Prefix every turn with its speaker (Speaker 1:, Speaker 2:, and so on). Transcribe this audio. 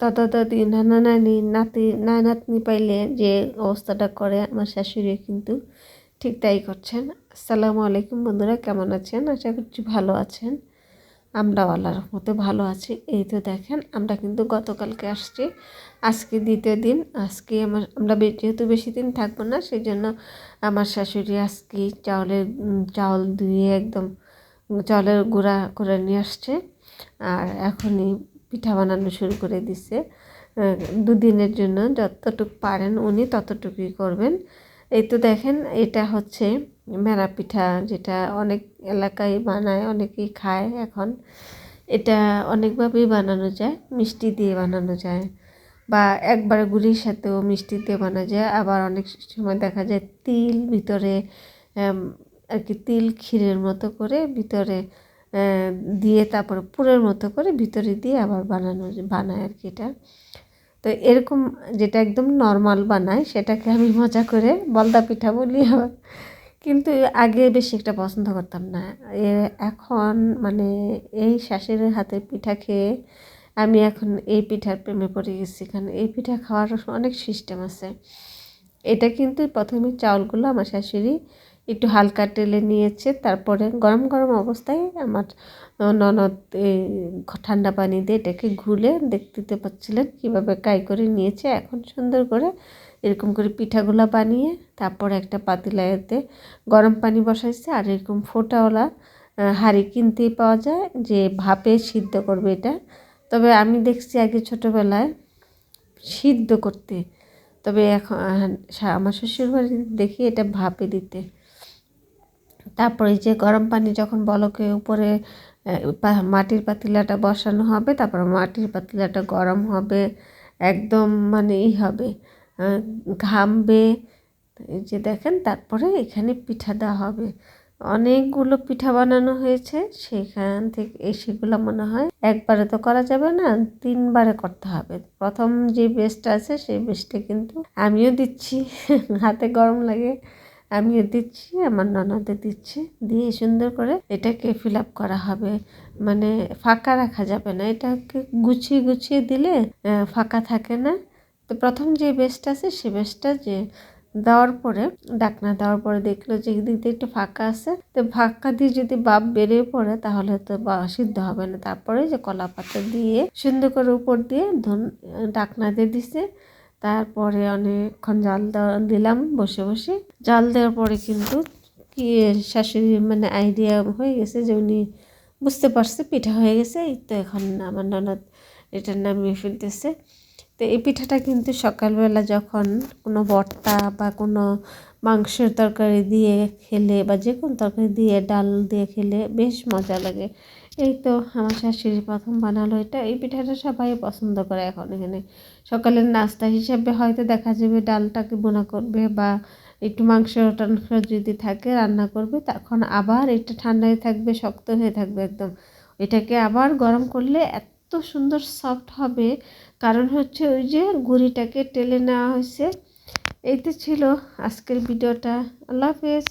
Speaker 1: দাদা দাদি নানা নানি নাতি, না, নাতনি পাইলে যে অবস্থাটা করে আমার শাশুড়ি কিন্তু ঠিক তাই করছেন। আসসালামু আলাইকুম বন্ধুরা, কেমন আছেন? আশা করছি ভালো আছেন। আমরা আল্লাহর মতো ভালো আছি। এই তো দেখেন, আমরা কিন্তু গতকালকে আসছি। আজকে দ্বিতীয় দিন, আজকে আমার, আমরা যেহেতু বেশি দিন থাকব না সেই জন্য আমার শাশুড়ি আজকে চাউলের চাউল ধুয়ে একদম চাউলের গুঁড়া করে নিয়ে আসছে। আর এখনই পিঠা বানানো শুরু করে দিছে। দুদিনের জন্য যতটুকু পারেন উনি ততটুকুই করবেন। এই তো দেখেন, এটা হচ্ছে মেরা পিঠা যেটা অনেক এলাকায় বানায়, অনেকেই খায় এখন। এটা অনেকভাবেই বানানো যায়, মিষ্টি দিয়ে বানানো যায় বা একবার গুড়ির সাথেও মিষ্টি দিয়ে বানানো যায়। আবার অনেক সময় দেখা যায় তিল ভিতরে আর কি তিল ক্ষীরের মতো করে ভিতরে দিয়ে তারপরে পুরের মতো করে ভিতরে দিয়ে আবার বানানো বানায় আর কি এটা। তো এরকম যেটা একদম নর্মাল বানায়, সেটাকে আমি মজা করে বলদা পিঠা বলি আবার। কিন্তু আগে বেশি একটা পছন্দ করতাম না। এখন মানে এই শাশুড়ির হাতে পিঠা খেয়ে আমি এখন এই পিঠার প্রেমে পড়ে গেছি। কারণ এই পিঠা খাওয়ার অনেক সিস্টেম আছে। এটা কিন্তু প্রথমে চাউলগুলো আমার শাশুড়ি একটু হালকা তেলে নিয়েছে, তারপরে গরম গরম অবস্থায় আমার ননদ ঠান্ডা পানি দিয়ে এটাকে ঘুলে দেখতে পাচ্ছিলেন কীভাবে কাই করে নিয়েছে। এখন সুন্দর করে এরকম করে পিঠাগুলো বানিয়ে তারপরে একটা পাতিলাতে গরম পানি বসাইছে। আর এরকম ফোটাওয়ালা হাঁড়ি কিনতেই পাওয়া যায় যে ভাপে সিদ্ধ করবে এটা। তবে আমি দেখছি আগে ছোটোবেলায় সিদ্ধ করতে, তবে এখন আমার শ্বশুর বাড়ি দেখি এটা ভাপে দিতে। তারপরে যে গরম পানি যখন বলকে উপরে মাটির পাতিলাটা বসানো হবে, তারপর মাটির পাতিলাটা গরম হবে, একদম মানে ই হবে ঘামবে, এই যে দেখেন তারপরে এখানে পিঠা দেওয়া হবে। অনেকগুলো পিঠা বানানো হয়েছে, সেখান থেকে এই সেগুলো মনে হয় একবারে তো করা যাবে না, তিনবারে করতে হবে। প্রথম যে বেস্টটা আছে, সেই বেস্টে কিন্তু আমিও দিচ্ছি, হাতে গরম লাগে। আমিও দিচ্ছি, আমার ননদে দিচ্ছি। দিয়ে সুন্দর করে এটাকে ফিল আপ করা হবে। মানে ফাঁকা রাখা যাবে না। এটাকে গুছিয়ে গুছিয়ে দিলে ফাঁকা থাকে না। তো প্রথম যে বেস্ট আছে, সে বেস্টটা যে দেওয়ার পরে, ডাকনা দেওয়ার পরে দেখল যে এদিক দিয়ে একটু ফাঁকা আছে। তো ফাঁকা দিয়ে যদি বাপ বেরিয়ে পড়ে, তাহলে তো সিদ্ধ হবে না। তারপরে যে কলা পাতা দিয়ে সুন্দর করে উপর দিয়ে ধন, ডাকনা দিয়ে দিছে। তারপরে অনেকক্ষণ জাল দিলাম বসে বসে। জাল দেওয়ার পরে কিন্তু কি শাশুড়ি মানে আইডিয়া হয়ে গেছে যে উনি বুঝতে পারছে, পিঠা হয়ে গেছে, এই তো এখন আমার ননদ এটা নামিয়ে ফেলতেছে। তো এই পিঠাটা কিন্তু সকালবেলা যখন কোনো ভর্তা বা কোনো মাংসের তরকারি দিয়ে খেলে বা যে কোনো তরকারি দিয়ে, ডাল দিয়ে খেলে বেশ মজা লাগে। এই তো আমার শাশুড়ি প্রথম বানালো এটা। এই পিঠাটা সবাই পছন্দ করে এখন এখানে। সকালের নাস্তা হিসাবে হয়তো দেখা যাবে ডালটাকে বোনা করবে বা একটু মাংস টাংস যদি থাকে রান্না করবে, তখন আবার এটা ঠান্ডায় থাকবে, শক্ত হয়ে থাকবে একদম। এটাকে আবার গরম করলে এত সুন্দর সফট হবে কারণ হচ্ছে ওই যে গুড়িটাকে টেলে নেওয়া হয়েছে। এই তো ছিল আজকের ভিডিওটা। আল্লাহ হাফেজ।